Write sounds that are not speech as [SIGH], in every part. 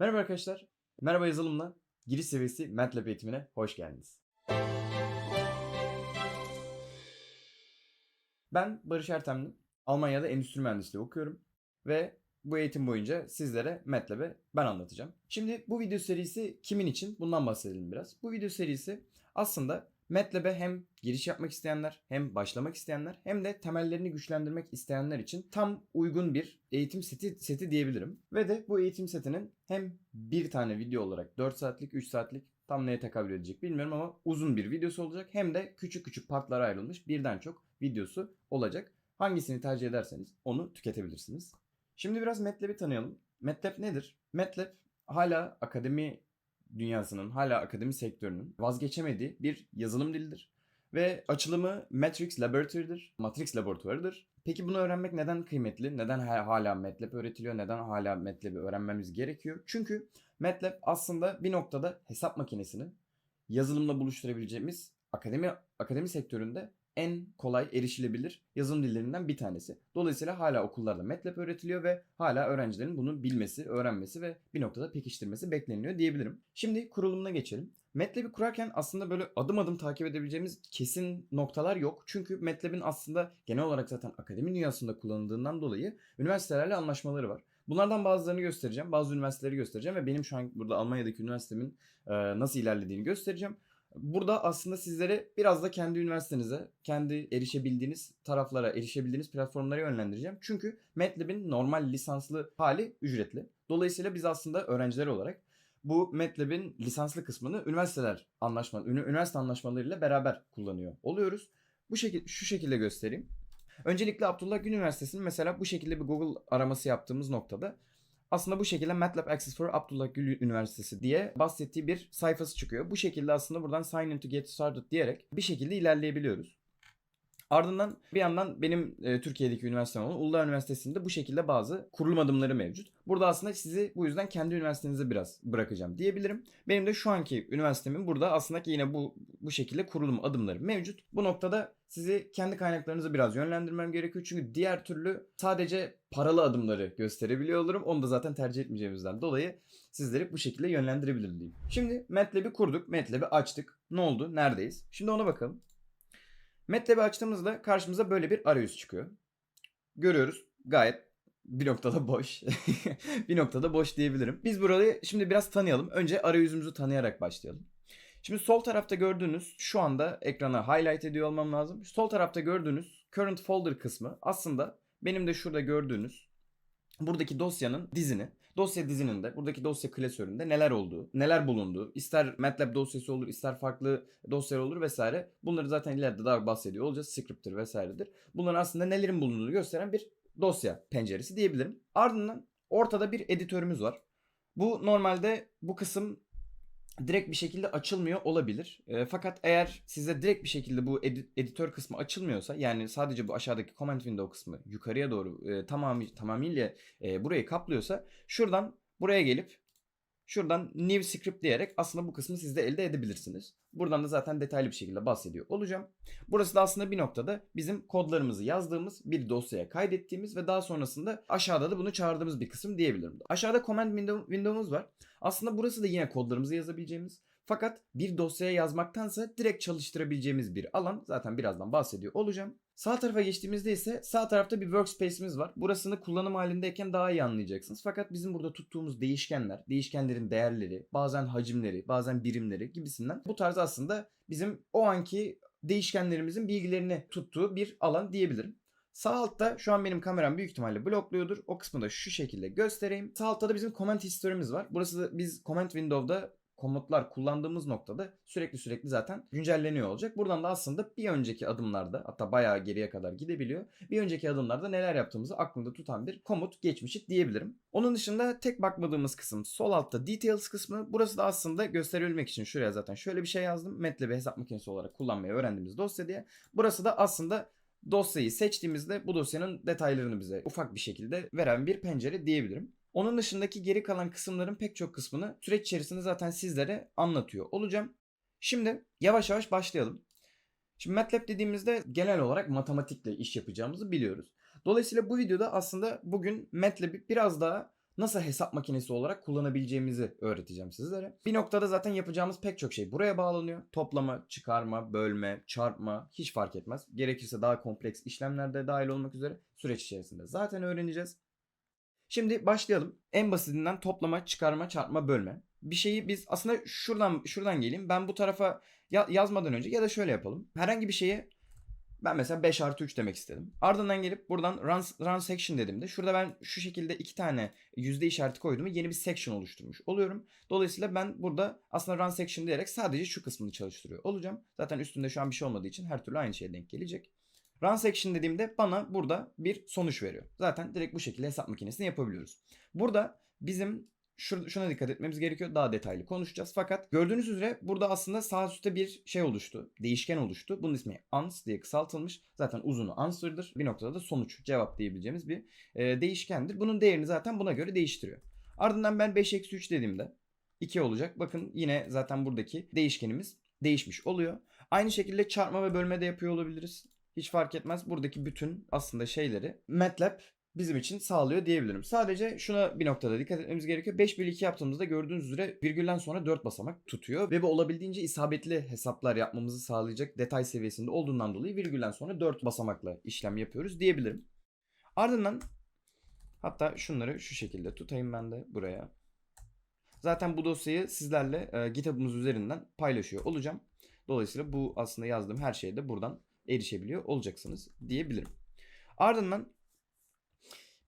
Merhaba arkadaşlar. Merhaba yazılımla giriş seviyesi MATLAB eğitimine hoş geldiniz. Ben Barış Ertemli. Almanya'da endüstri mühendisliği okuyorum ve bu eğitim boyunca sizlere MATLAB'ı ben anlatacağım. Şimdi bu video serisi kimin için? Bundan bahsedelim biraz. Bu video serisi aslında MATLAB'e hem giriş yapmak isteyenler, hem başlamak isteyenler, hem de temellerini güçlendirmek isteyenler için tam uygun bir eğitim seti, seti diyebilirim. Ve de bu eğitim setinin hem bir tane video olarak 4 saatlik, 3 saatlik tam neye tekabül edecek bilmiyorum ama uzun bir videosu olacak. Hem de küçük küçük partlara ayrılmış birden çok videosu olacak. Hangisini tercih ederseniz onu tüketebilirsiniz. Şimdi biraz MATLAB'i tanıyalım. MATLAB nedir? MATLAB hala akademi dünyasının, hala akademi sektörünün vazgeçemediği bir yazılım dilidir. Ve açılımı Matrix Laboratory'dir, Matrix Laboratuvarıdır. Peki bunu öğrenmek neden kıymetli? Neden ha- hala MATLAB öğretiliyor? Neden hala MATLAB'i öğrenmemiz gerekiyor? Çünkü MATLAB aslında bir noktada hesap makinesini yazılımla buluşturabileceğimiz akademi akademi sektöründe en kolay erişilebilir yazılım dillerinden bir tanesi. Dolayısıyla hala okullarda MATLAB öğretiliyor ve hala öğrencilerin bunu bilmesi, öğrenmesi ve bir noktada pekiştirmesi bekleniyor diyebilirim. Şimdi kurulumuna geçelim. MATLAB'i kurarken aslında böyle adım adım takip edebileceğimiz kesin noktalar yok. Çünkü MATLAB'in aslında genel olarak zaten akademi dünyasında kullanıldığından dolayı üniversitelerle anlaşmaları var. Bunlardan bazılarını göstereceğim. Bazı üniversiteleri göstereceğim ve benim şu an burada Almanya'daki üniversitemin nasıl ilerlediğini göstereceğim. Burada aslında sizlere biraz da kendi üniversitenize, kendi erişebildiğiniz taraflara, erişebildiğiniz platformlara yönlendireceğim. Çünkü MATLAB'in normal lisanslı hali ücretli. Dolayısıyla biz aslında öğrenciler olarak bu MATLAB'in lisanslı kısmını üniversiteler anlaşma, üniversite anlaşmalarıyla beraber kullanıyor oluyoruz. Bu şekilde şu şekilde göstereyim. Öncelikle Abdullah Gül Üniversitesi'nin mesela bu şekilde bir Google araması yaptığımız noktada aslında bu şekilde MATLAB Access for Abdullah Gül Üniversitesi diye bahsettiği bir sayfası çıkıyor. Bu şekilde aslında buradan sign in to get started diyerek bir şekilde ilerleyebiliyoruz. Ardından bir yandan benim e, Türkiye'deki üniversitem olan Uludağ Üniversitesi'nde bu şekilde bazı kurulum adımları mevcut. Burada aslında sizi bu yüzden kendi üniversitenize biraz bırakacağım diyebilirim. Benim de şu anki üniversitemin burada aslında yine bu bu şekilde kurulum adımları mevcut. Bu noktada sizi kendi kaynaklarınızı biraz yönlendirmem gerekiyor. Çünkü diğer türlü sadece paralı adımları gösterebiliyor olurum. Onu da zaten tercih etmeyeceğimizden dolayı sizleri bu şekilde yönlendirebilirim diyeyim. Şimdi MATLAB'i kurduk. MATLAB'i açtık. Ne oldu? Neredeyiz? Şimdi ona bakalım. MATLAB'i açtığımızda karşımıza böyle bir arayüz çıkıyor. Görüyoruz gayet bir noktada boş. [LAUGHS] bir noktada boş diyebilirim. Biz burayı şimdi biraz tanıyalım. Önce arayüzümüzü tanıyarak başlayalım. Şimdi sol tarafta gördüğünüz şu anda ekrana highlight ediyor olmam lazım. Sol tarafta gördüğünüz current folder kısmı aslında benim de şurada gördüğünüz buradaki dosyanın dizini, dosya dizinin de buradaki dosya klasöründe neler olduğu, neler bulunduğu, ister MATLAB dosyası olur, ister farklı dosyalar olur vesaire. Bunları zaten ileride daha bahsediyor olacağız. Script'tir vesairedir. Bunların aslında nelerin bulunduğunu gösteren bir dosya penceresi diyebilirim. Ardından ortada bir editörümüz var. Bu normalde bu kısım direkt bir şekilde açılmıyor olabilir. E, fakat eğer size direkt bir şekilde bu edi- editör kısmı açılmıyorsa yani sadece bu aşağıdaki command window kısmı yukarıya doğru e, tamamı tamamıyla e, burayı kaplıyorsa şuradan buraya gelip şuradan new script diyerek aslında bu kısmı siz de elde edebilirsiniz. Buradan da zaten detaylı bir şekilde bahsediyor olacağım. Burası da aslında bir noktada bizim kodlarımızı yazdığımız bir dosyaya kaydettiğimiz ve daha sonrasında aşağıda da bunu çağırdığımız bir kısım diyebilirim. Aşağıda command window, window'umuz var. Aslında burası da yine kodlarımızı yazabileceğimiz fakat bir dosyaya yazmaktansa direkt çalıştırabileceğimiz bir alan. Zaten birazdan bahsediyor olacağım. Sağ tarafa geçtiğimizde ise sağ tarafta bir workspace'imiz var. Burasını kullanım halindeyken daha iyi anlayacaksınız. Fakat bizim burada tuttuğumuz değişkenler, değişkenlerin değerleri, bazen hacimleri, bazen birimleri gibisinden bu tarz aslında bizim o anki değişkenlerimizin bilgilerini tuttuğu bir alan diyebilirim. Sağ altta şu an benim kameram büyük ihtimalle blokluyordur. O kısmı da şu şekilde göstereyim. Sağ altta da bizim comment history'miz var. Burası da biz comment window'da komutlar kullandığımız noktada sürekli sürekli zaten güncelleniyor olacak. Buradan da aslında bir önceki adımlarda hatta bayağı geriye kadar gidebiliyor. Bir önceki adımlarda neler yaptığımızı aklında tutan bir komut geçmişi diyebilirim. Onun dışında tek bakmadığımız kısım sol altta details kısmı. Burası da aslında gösterebilmek için şuraya zaten şöyle bir şey yazdım. MATLAB'i hesap makinesi olarak kullanmayı öğrendiğimiz dosya diye. Burası da aslında dosyayı seçtiğimizde bu dosyanın detaylarını bize ufak bir şekilde veren bir pencere diyebilirim. Onun dışındaki geri kalan kısımların pek çok kısmını süreç içerisinde zaten sizlere anlatıyor olacağım. Şimdi yavaş yavaş başlayalım. Şimdi MATLAB dediğimizde genel olarak matematikle iş yapacağımızı biliyoruz. Dolayısıyla bu videoda aslında bugün MATLAB'i biraz daha nasıl hesap makinesi olarak kullanabileceğimizi öğreteceğim sizlere. Bir noktada zaten yapacağımız pek çok şey buraya bağlanıyor. Toplama, çıkarma, bölme, çarpma hiç fark etmez. Gerekirse daha kompleks işlemler de dahil olmak üzere süreç içerisinde zaten öğreneceğiz. Şimdi başlayalım. En basitinden toplama, çıkarma, çarpma, bölme. Bir şeyi biz aslında şuradan şuradan geleyim. Ben bu tarafa ya- yazmadan önce ya da şöyle yapalım. Herhangi bir şeye ben mesela 5 artı 3 demek istedim. Ardından gelip buradan run, run section dediğimde şurada ben şu şekilde iki tane yüzde işareti koydum yeni bir section oluşturmuş oluyorum. Dolayısıyla ben burada aslında run section diyerek sadece şu kısmını çalıştırıyor olacağım. Zaten üstünde şu an bir şey olmadığı için her türlü aynı şeye denk gelecek. Run section dediğimde bana burada bir sonuç veriyor. Zaten direkt bu şekilde hesap makinesini yapabiliyoruz. Burada bizim şuna dikkat etmemiz gerekiyor. Daha detaylı konuşacağız. Fakat gördüğünüz üzere burada aslında sağ üstte bir şey oluştu. Değişken oluştu. Bunun ismi ans diye kısaltılmış. Zaten uzunu answer'dır. Bir noktada da sonuç, cevap diyebileceğimiz bir e, değişkendir. Bunun değerini zaten buna göre değiştiriyor. Ardından ben 5 eksi 3 dediğimde 2 olacak. Bakın yine zaten buradaki değişkenimiz değişmiş oluyor. Aynı şekilde çarpma ve bölme de yapıyor olabiliriz. Hiç fark etmez. Buradaki bütün aslında şeyleri MATLAB bizim için sağlıyor diyebilirim. Sadece şuna bir noktada dikkat etmemiz gerekiyor. 5 bölü 2 yaptığımızda gördüğünüz üzere virgülden sonra 4 basamak tutuyor. Ve bu olabildiğince isabetli hesaplar yapmamızı sağlayacak detay seviyesinde olduğundan dolayı virgülden sonra 4 basamakla işlem yapıyoruz diyebilirim. Ardından hatta şunları şu şekilde tutayım ben de buraya. Zaten bu dosyayı sizlerle e, GitHub'ımız üzerinden paylaşıyor olacağım. Dolayısıyla bu aslında yazdığım her şeye de buradan erişebiliyor olacaksınız diyebilirim. Ardından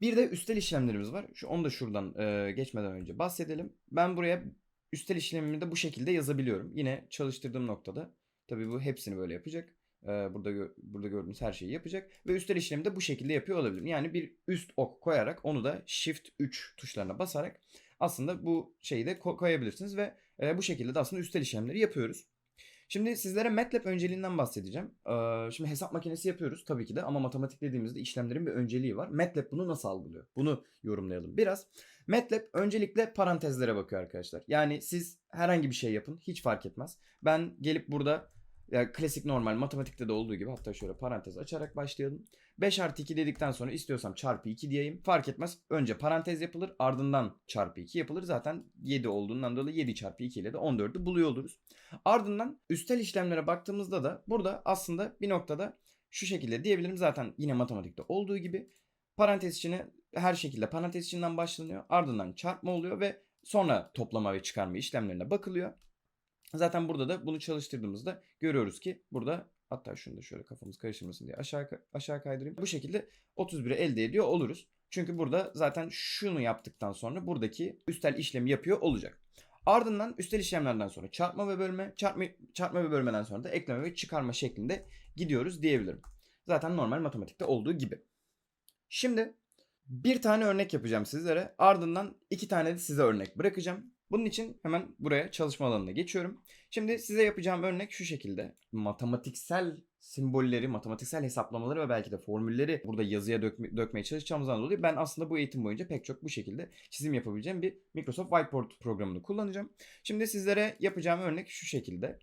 bir de üstel işlemlerimiz var. Şu onu da şuradan e, geçmeden önce bahsedelim. Ben buraya üstel işlemimi de bu şekilde yazabiliyorum. Yine çalıştırdığım noktada tabii bu hepsini böyle yapacak. E, burada gö- burada gördüğünüz her şeyi yapacak ve üstel işlemi de bu şekilde yapıyor olabilirim. Yani bir üst ok koyarak onu da Shift 3 tuşlarına basarak aslında bu şeyi de ko- koyabilirsiniz ve e, bu şekilde de aslında üstel işlemleri yapıyoruz. Şimdi sizlere MATLAB önceliğinden bahsedeceğim. Ee, şimdi hesap makinesi yapıyoruz tabii ki de ama matematik dediğimizde işlemlerin bir önceliği var. MATLAB bunu nasıl algılıyor? Bunu yorumlayalım biraz. MATLAB öncelikle parantezlere bakıyor arkadaşlar. Yani siz herhangi bir şey yapın hiç fark etmez. Ben gelip burada ya klasik normal matematikte de olduğu gibi hatta şöyle parantez açarak başlayalım. 5 artı 2 dedikten sonra istiyorsam çarpı 2 diyeyim. Fark etmez. Önce parantez yapılır ardından çarpı 2 yapılır. Zaten 7 olduğundan dolayı 7 çarpı 2 ile de 14'ü buluyor oluruz. Ardından üstel işlemlere baktığımızda da burada aslında bir noktada şu şekilde diyebilirim. Zaten yine matematikte olduğu gibi parantez içine her şekilde parantez içinden başlanıyor. Ardından çarpma oluyor ve sonra toplama ve çıkarma işlemlerine bakılıyor. Zaten burada da bunu çalıştırdığımızda görüyoruz ki burada hatta şunu da şöyle kafamız karıştırmasın diye aşağı aşağı kaydırayım. Bu şekilde 31'i elde ediyor oluruz. Çünkü burada zaten şunu yaptıktan sonra buradaki üstel işlemi yapıyor olacak. Ardından üstel işlemlerden sonra çarpma ve bölme, çarpma, çarpma ve bölmeden sonra da ekleme ve çıkarma şeklinde gidiyoruz diyebilirim. Zaten normal matematikte olduğu gibi. Şimdi bir tane örnek yapacağım sizlere. Ardından iki tane de size örnek bırakacağım. Bunun için hemen buraya çalışma alanına geçiyorum. Şimdi size yapacağım örnek şu şekilde. Matematiksel simbolleri, matematiksel hesaplamaları ve belki de formülleri burada yazıya dökme, dökmeye çalışacağımızdan dolayı ben aslında bu eğitim boyunca pek çok bu şekilde çizim yapabileceğim bir Microsoft Whiteboard programını kullanacağım. Şimdi sizlere yapacağım örnek şu şekilde.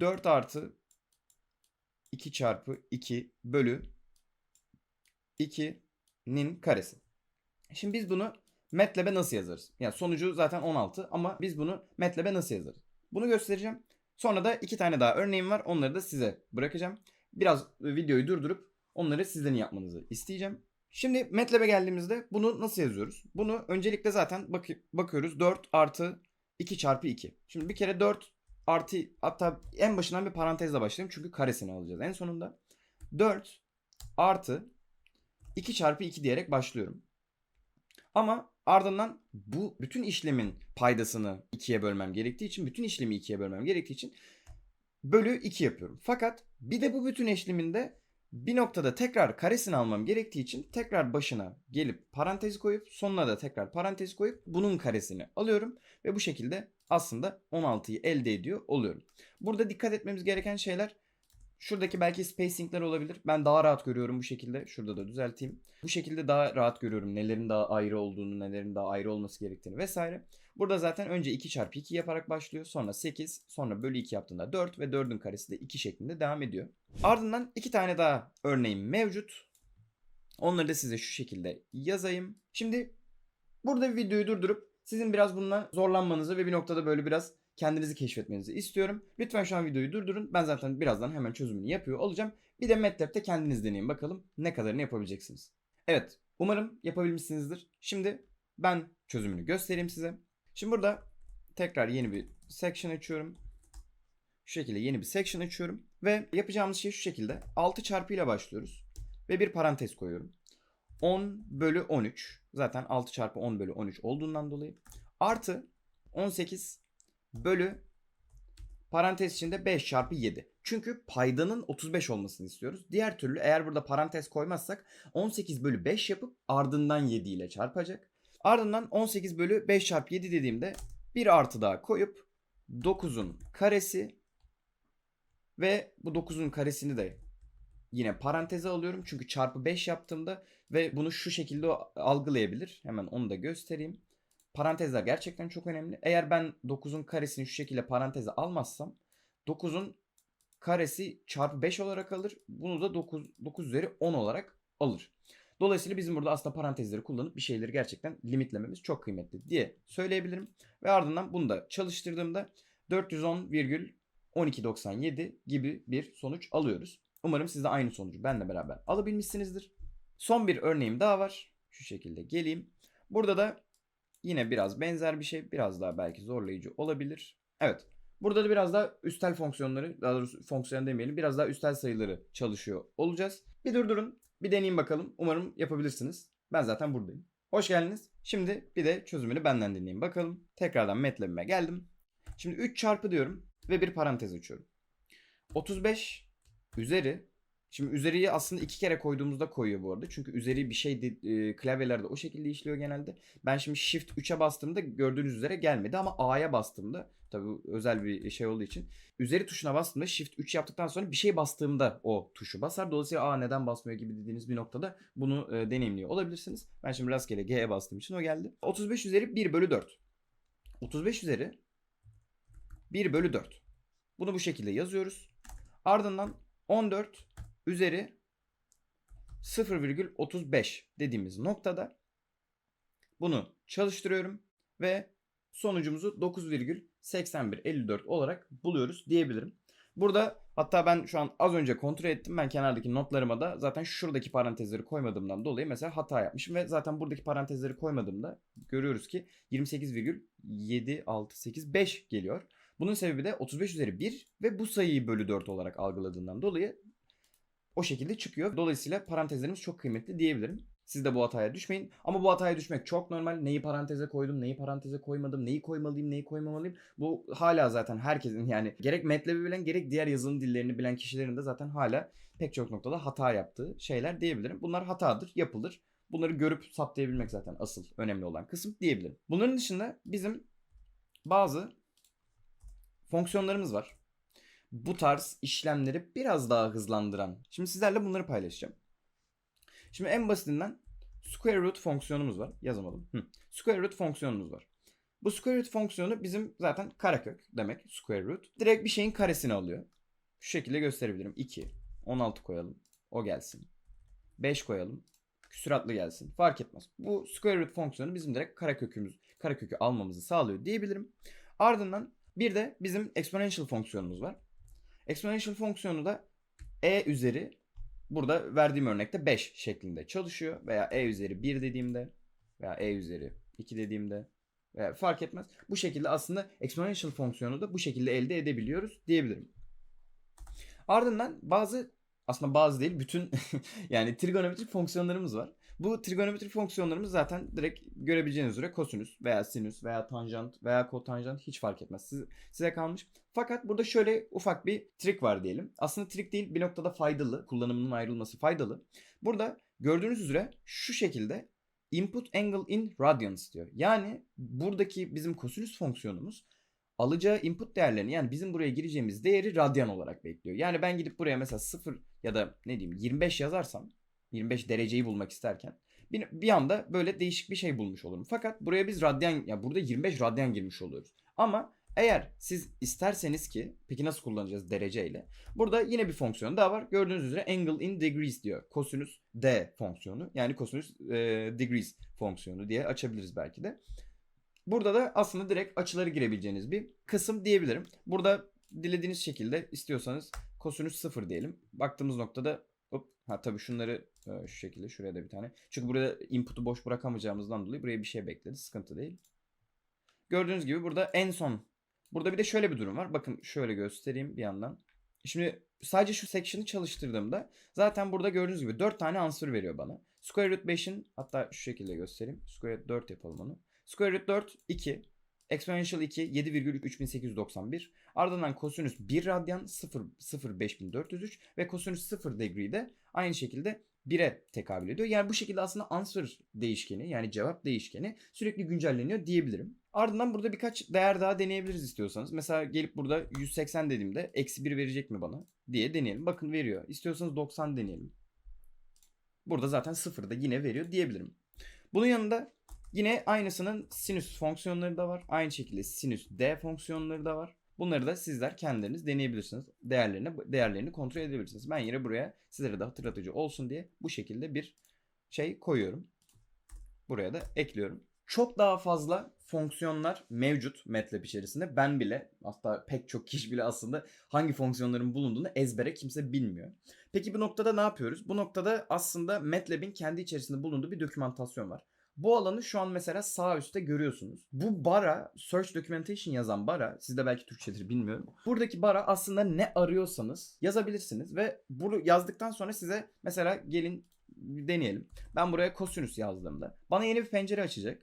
4 artı 2 çarpı 2 bölü 2'nin karesi. Şimdi biz bunu MATLAB'e nasıl yazarız? Yani sonucu zaten 16 ama biz bunu MATLAB'e nasıl yazarız? Bunu göstereceğim. Sonra da iki tane daha örneğim var. Onları da size bırakacağım. Biraz videoyu durdurup onları sizden yapmanızı isteyeceğim. Şimdi MATLAB'e geldiğimizde bunu nasıl yazıyoruz? Bunu öncelikle zaten bak bakıyoruz 4 artı 2 çarpı 2. Şimdi bir kere 4 artı hatta en başından bir parantezle başlayalım çünkü karesini alacağız en sonunda. 4 artı 2 çarpı 2 diyerek başlıyorum. Ama ardından bu bütün işlemin paydasını ikiye bölmem gerektiği için, bütün işlemi ikiye bölmem gerektiği için bölü 2 yapıyorum. Fakat bir de bu bütün işleminde bir noktada tekrar karesini almam gerektiği için tekrar başına gelip parantez koyup sonuna da tekrar parantez koyup bunun karesini alıyorum ve bu şekilde aslında 16'yı elde ediyor oluyorum. Burada dikkat etmemiz gereken şeyler Şuradaki belki spacingler olabilir. Ben daha rahat görüyorum bu şekilde. Şurada da düzelteyim. Bu şekilde daha rahat görüyorum nelerin daha ayrı olduğunu, nelerin daha ayrı olması gerektiğini vesaire. Burada zaten önce 2 çarpı 2 yaparak başlıyor. Sonra 8, sonra bölü 2 yaptığında 4 ve 4'ün karesi de 2 şeklinde devam ediyor. Ardından iki tane daha örneğim mevcut. Onları da size şu şekilde yazayım. Şimdi Burada videoyu durdurup sizin biraz bununla zorlanmanızı ve bir noktada böyle biraz kendinizi keşfetmenizi istiyorum. Lütfen şu an videoyu durdurun. Ben zaten birazdan hemen çözümünü yapıyor olacağım. Bir de MATLAB'de kendiniz deneyin bakalım ne kadarını yapabileceksiniz. Evet umarım yapabilmişsinizdir. Şimdi ben çözümünü göstereyim size. Şimdi burada tekrar yeni bir section açıyorum. Şu şekilde yeni bir section açıyorum. Ve yapacağımız şey şu şekilde. 6 çarpı ile başlıyoruz. Ve bir parantez koyuyorum. 10 bölü 13. Zaten 6 çarpı 10 bölü 13 olduğundan dolayı. Artı 18 bölü parantez içinde 5 çarpı 7. Çünkü paydanın 35 olmasını istiyoruz. Diğer türlü eğer burada parantez koymazsak 18 bölü 5 yapıp ardından 7 ile çarpacak. Ardından 18 bölü 5 çarpı 7 dediğimde bir artı daha koyup 9'un karesi ve bu 9'un karesini de yine paranteze alıyorum. Çünkü çarpı 5 yaptığımda ve bunu şu şekilde algılayabilir. Hemen onu da göstereyim. Parantezler gerçekten çok önemli. Eğer ben 9'un karesini şu şekilde paranteze almazsam 9'un karesi çarpı 5 olarak alır. Bunu da 9, 9 üzeri 10 olarak alır. Dolayısıyla bizim burada aslında parantezleri kullanıp bir şeyleri gerçekten limitlememiz çok kıymetli diye söyleyebilirim. Ve ardından bunu da çalıştırdığımda 410,1297 gibi bir sonuç alıyoruz. Umarım siz de aynı sonucu benle beraber alabilmişsinizdir. Son bir örneğim daha var. Şu şekilde geleyim. Burada da yine biraz benzer bir şey. Biraz daha belki zorlayıcı olabilir. Evet. Burada da biraz daha üstel fonksiyonları, daha doğrusu fonksiyon demeyelim, biraz daha üstel sayıları çalışıyor olacağız. Bir durdurun, bir deneyin bakalım. Umarım yapabilirsiniz. Ben zaten buradayım. Hoş geldiniz. Şimdi bir de çözümünü benden dinleyin bakalım. Tekrardan MATLAB'ime geldim. Şimdi 3 çarpı diyorum ve bir parantez açıyorum. 35 üzeri Şimdi üzeriyi aslında iki kere koyduğumuzda koyuyor bu arada. Çünkü üzeri bir şey e, klavyelerde o şekilde işliyor genelde. Ben şimdi Shift 3'e bastığımda gördüğünüz üzere gelmedi ama A'ya bastığımda tabii bu özel bir şey olduğu için üzeri tuşuna bastığımda Shift 3 yaptıktan sonra bir şey bastığımda o tuşu basar. Dolayısıyla A neden basmıyor gibi dediğiniz bir noktada bunu e, deneyimliyor olabilirsiniz. Ben şimdi rastgele G'ye bastığım için o geldi. 35 üzeri 1 bölü 4. 35 üzeri 1 bölü 4. Bunu bu şekilde yazıyoruz. Ardından 14 üzeri 0,35 dediğimiz noktada bunu çalıştırıyorum ve sonucumuzu 9,8154 olarak buluyoruz diyebilirim. Burada hatta ben şu an az önce kontrol ettim. Ben kenardaki notlarıma da zaten şuradaki parantezleri koymadığımdan dolayı mesela hata yapmışım. Ve zaten buradaki parantezleri koymadığımda görüyoruz ki 28,7685 geliyor. Bunun sebebi de 35 üzeri 1 ve bu sayıyı bölü 4 olarak algıladığından dolayı o şekilde çıkıyor. Dolayısıyla parantezlerimiz çok kıymetli diyebilirim. Siz de bu hataya düşmeyin. Ama bu hataya düşmek çok normal. Neyi paranteze koydum, neyi paranteze koymadım, neyi koymalıyım, neyi koymamalıyım. Bu hala zaten herkesin yani gerek MATLAB'i bilen gerek diğer yazılım dillerini bilen kişilerin de zaten hala pek çok noktada hata yaptığı şeyler diyebilirim. Bunlar hatadır, yapılır. Bunları görüp saptayabilmek zaten asıl önemli olan kısım diyebilirim. Bunların dışında bizim bazı fonksiyonlarımız var bu tarz işlemleri biraz daha hızlandıran. Şimdi sizlerle bunları paylaşacağım. Şimdi en basitinden square root fonksiyonumuz var. Yazamadım. Hı. Square root fonksiyonumuz var. Bu square root fonksiyonu bizim zaten karekök demek square root. Direkt bir şeyin karesini alıyor. Şu şekilde gösterebilirim. 2, 16 koyalım. O gelsin. 5 koyalım. Küsuratlı gelsin. Fark etmez. Bu square root fonksiyonu bizim direkt karekökümüz, karekökü almamızı sağlıyor diyebilirim. Ardından bir de bizim exponential fonksiyonumuz var. Exponential fonksiyonu da e üzeri burada verdiğim örnekte 5 şeklinde çalışıyor. Veya e üzeri 1 dediğimde veya e üzeri 2 dediğimde veya fark etmez. Bu şekilde aslında exponential fonksiyonu da bu şekilde elde edebiliyoruz diyebilirim. Ardından bazı aslında bazı değil bütün [LAUGHS] yani trigonometrik fonksiyonlarımız var. Bu trigonometrik fonksiyonlarımız zaten direkt görebileceğiniz üzere kosinüs veya sinüs veya tanjant veya kotanjant hiç fark etmez. Siz, size kalmış. Fakat burada şöyle ufak bir trik var diyelim. Aslında trik değil bir noktada faydalı. Kullanımının ayrılması faydalı. Burada gördüğünüz üzere şu şekilde input angle in radians diyor. Yani buradaki bizim kosinüs fonksiyonumuz alacağı input değerlerini yani bizim buraya gireceğimiz değeri radyan olarak bekliyor. Yani ben gidip buraya mesela 0 ya da ne diyeyim 25 yazarsam 25 dereceyi bulmak isterken bir, bir anda böyle değişik bir şey bulmuş olurum. Fakat buraya biz radyan ya burada 25 radyan girmiş oluyoruz. Ama Eğer siz isterseniz ki peki nasıl kullanacağız dereceyle? Burada yine bir fonksiyon daha var. Gördüğünüz üzere angle in degrees diyor. Kosinüs d fonksiyonu. Yani kosinüs e, degrees fonksiyonu diye açabiliriz belki de. Burada da aslında direkt açıları girebileceğiniz bir kısım diyebilirim. Burada dilediğiniz şekilde istiyorsanız kosinüs 0 diyelim. Baktığımız noktada hop, ha tabii şunları e, şu şekilde şuraya da bir tane. Çünkü burada input'u boş bırakamayacağımızdan dolayı buraya bir şey bekledi. Sıkıntı değil. Gördüğünüz gibi burada en son. Burada bir de şöyle bir durum var. Bakın şöyle göstereyim bir yandan. Şimdi sadece şu section'ı çalıştırdığımda zaten burada gördüğünüz gibi 4 tane answer veriyor bana. Square root 5'in hatta şu şekilde göstereyim. Square root 4 yapalım onu. Square root 4 2. Exponential 2 7,3891. Ardından kosinüs 1 radyan 0 0 5403 ve kosinüs 0 degree de aynı şekilde 1'e tekabül ediyor. Yani bu şekilde aslında answer değişkeni yani cevap değişkeni sürekli güncelleniyor diyebilirim. Ardından burada birkaç değer daha deneyebiliriz istiyorsanız. Mesela gelip burada 180 dediğimde eksi 1 verecek mi bana diye deneyelim. Bakın veriyor. İstiyorsanız 90 deneyelim. Burada zaten 0 da yine veriyor diyebilirim. Bunun yanında yine aynısının sinüs fonksiyonları da var. Aynı şekilde sinüs d fonksiyonları da var. Bunları da sizler kendileriniz deneyebilirsiniz. Değerlerini değerlerini kontrol edebilirsiniz. Ben yine buraya sizlere de hatırlatıcı olsun diye bu şekilde bir şey koyuyorum. Buraya da ekliyorum. Çok daha fazla fonksiyonlar mevcut MATLAB içerisinde. Ben bile hatta pek çok kişi bile aslında hangi fonksiyonların bulunduğunu ezbere kimse bilmiyor. Peki bu noktada ne yapıyoruz? Bu noktada aslında MATLAB'in kendi içerisinde bulunduğu bir dokümantasyon var. Bu alanı şu an mesela sağ üstte görüyorsunuz. Bu bara, Search Documentation yazan bara, siz de belki Türkçedir bilmiyorum. Buradaki bara aslında ne arıyorsanız yazabilirsiniz ve bunu yazdıktan sonra size mesela gelin deneyelim. Ben buraya kosinüs yazdığımda bana yeni bir pencere açacak.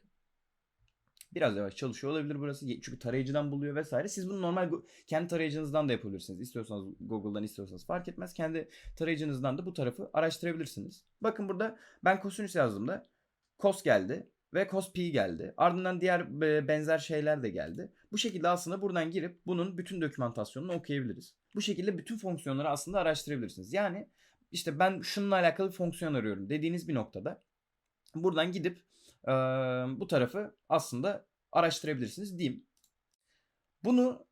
Biraz yavaş çalışıyor olabilir burası. Çünkü tarayıcıdan buluyor vesaire. Siz bunu normal kendi tarayıcınızdan da yapabilirsiniz. İstiyorsanız Google'dan istiyorsanız fark etmez. Kendi tarayıcınızdan da bu tarafı araştırabilirsiniz. Bakın burada ben kosinüs yazdığımda cos geldi ve cos pi geldi. Ardından diğer benzer şeyler de geldi. Bu şekilde aslında buradan girip bunun bütün dokümantasyonunu okuyabiliriz. Bu şekilde bütün fonksiyonları aslında araştırabilirsiniz. Yani işte ben şununla alakalı bir fonksiyon arıyorum dediğiniz bir noktada buradan gidip e, bu tarafı aslında araştırabilirsiniz diyeyim. Bunu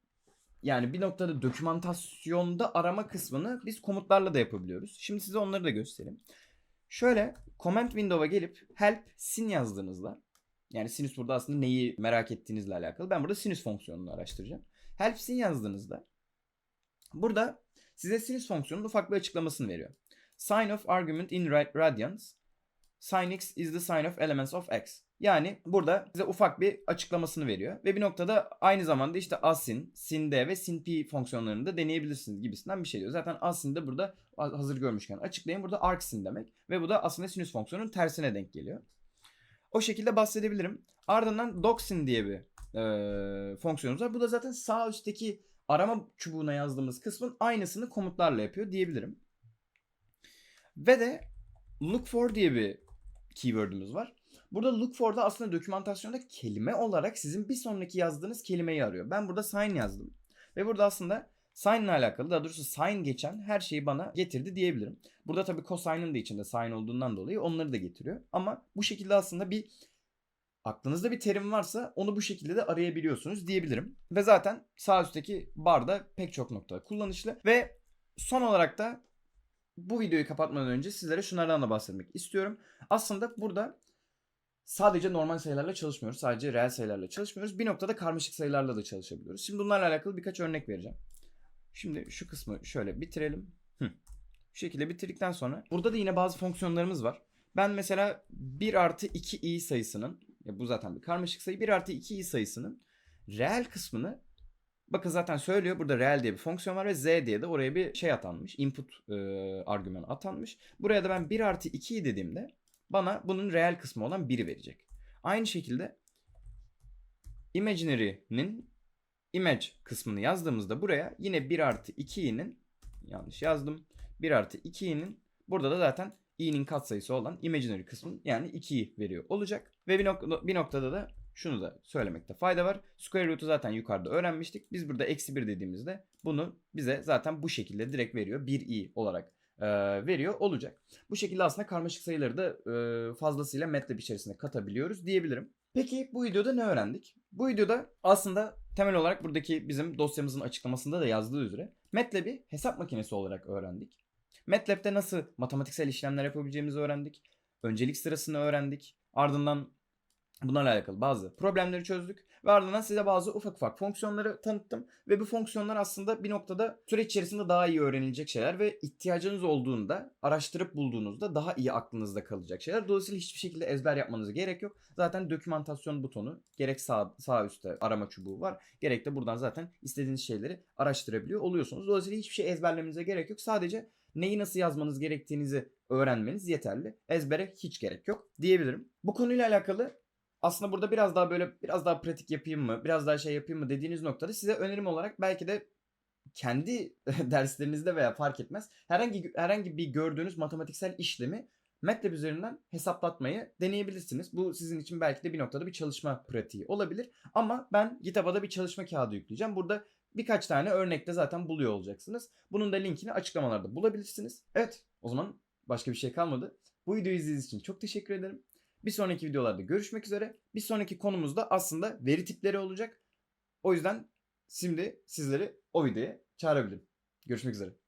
yani bir noktada dokümantasyonda arama kısmını biz komutlarla da yapabiliyoruz. Şimdi size onları da göstereyim. Şöyle comment window'a gelip help sin yazdığınızda yani sinüs burada aslında neyi merak ettiğinizle alakalı. Ben burada sinüs fonksiyonunu araştıracağım. Help sin yazdığınızda burada size sinüs fonksiyonunun ufak bir açıklamasını veriyor. Sign of argument in radians. Sin x is the sign of elements of x. Yani burada size ufak bir açıklamasını veriyor. Ve bir noktada aynı zamanda işte asin, sin ve sin fonksiyonlarını da deneyebilirsiniz gibisinden bir şey diyor. Zaten asin de burada hazır görmüşken açıklayayım. Burada arcsin demek. Ve bu da aslında sinüs fonksiyonunun tersine denk geliyor. O şekilde bahsedebilirim. Ardından docsin diye bir e, fonksiyonumuz var. Bu da zaten sağ üstteki arama çubuğuna yazdığımız kısmın aynısını komutlarla yapıyor diyebilirim. Ve de look for diye bir keyword'ümüz var. Burada look for'da aslında dokümantasyonda kelime olarak sizin bir sonraki yazdığınız kelimeyi arıyor. Ben burada sign yazdım. Ve burada aslında sign ile alakalı daha doğrusu sign geçen her şeyi bana getirdi diyebilirim. Burada tabii cosine'ın da içinde sign olduğundan dolayı onları da getiriyor. Ama bu şekilde aslında bir aklınızda bir terim varsa onu bu şekilde de arayabiliyorsunuz diyebilirim. Ve zaten sağ üstteki barda pek çok nokta kullanışlı. Ve son olarak da bu videoyu kapatmadan önce sizlere şunlardan da bahsetmek istiyorum. Aslında burada sadece normal sayılarla çalışmıyoruz. Sadece reel sayılarla çalışmıyoruz. Bir noktada karmaşık sayılarla da çalışabiliyoruz. Şimdi bunlarla alakalı birkaç örnek vereceğim. Şimdi şu kısmı şöyle bitirelim. Hı. Şu şekilde bitirdikten sonra burada da yine bazı fonksiyonlarımız var. Ben mesela 1 artı 2 i sayısının ya bu zaten bir karmaşık sayı 1 artı 2 i sayısının reel kısmını bakın zaten söylüyor burada reel diye bir fonksiyon var ve z diye de oraya bir şey atanmış. Input e, argüman atanmış. Buraya da ben 1 artı 2'yi dediğimde bana bunun reel kısmı olan 1'i verecek. Aynı şekilde imaginary'nin image kısmını yazdığımızda buraya yine 1 artı 2i'nin yanlış yazdım. 1 artı 2i'nin burada da zaten i'nin katsayısı olan imaginary kısmın yani 2'yi veriyor olacak. Ve bir, nok- bir noktada da şunu da söylemekte fayda var. Square root'u zaten yukarıda öğrenmiştik. Biz burada eksi 1 dediğimizde bunu bize zaten bu şekilde direkt veriyor. 1i olarak e, veriyor olacak. Bu şekilde aslında karmaşık sayıları da e, fazlasıyla MATLAB içerisinde katabiliyoruz diyebilirim. Peki bu videoda ne öğrendik? Bu videoda aslında temel olarak buradaki bizim dosyamızın açıklamasında da yazdığı üzere MATLAB'i hesap makinesi olarak öğrendik. MATLAB'de nasıl matematiksel işlemler yapabileceğimizi öğrendik. Öncelik sırasını öğrendik. Ardından bunlarla alakalı bazı problemleri çözdük. Ve ardından size bazı ufak ufak fonksiyonları tanıttım. Ve bu fonksiyonlar aslında bir noktada süreç içerisinde daha iyi öğrenilecek şeyler ve ihtiyacınız olduğunda araştırıp bulduğunuzda daha iyi aklınızda kalacak şeyler. Dolayısıyla hiçbir şekilde ezber yapmanıza gerek yok. Zaten dokümantasyon butonu gerek sağ, sağ üstte arama çubuğu var. Gerek de buradan zaten istediğiniz şeyleri araştırabiliyor oluyorsunuz. Dolayısıyla hiçbir şey ezberlemenize gerek yok. Sadece neyi nasıl yazmanız gerektiğinizi öğrenmeniz yeterli. Ezbere hiç gerek yok diyebilirim. Bu konuyla alakalı aslında burada biraz daha böyle biraz daha pratik yapayım mı, biraz daha şey yapayım mı dediğiniz noktada size önerim olarak belki de kendi [LAUGHS] derslerinizde veya fark etmez herhangi herhangi bir gördüğünüz matematiksel işlemi MATLAB üzerinden hesaplatmayı deneyebilirsiniz. Bu sizin için belki de bir noktada bir çalışma pratiği olabilir. Ama ben GitHub'a bir çalışma kağıdı yükleyeceğim. Burada birkaç tane örnekte zaten buluyor olacaksınız. Bunun da linkini açıklamalarda bulabilirsiniz. Evet o zaman başka bir şey kalmadı. Bu videoyu izlediğiniz için çok teşekkür ederim. Bir sonraki videolarda görüşmek üzere. Bir sonraki konumuzda aslında veri tipleri olacak. O yüzden şimdi sizleri o videoya çağırabilirim. Görüşmek üzere.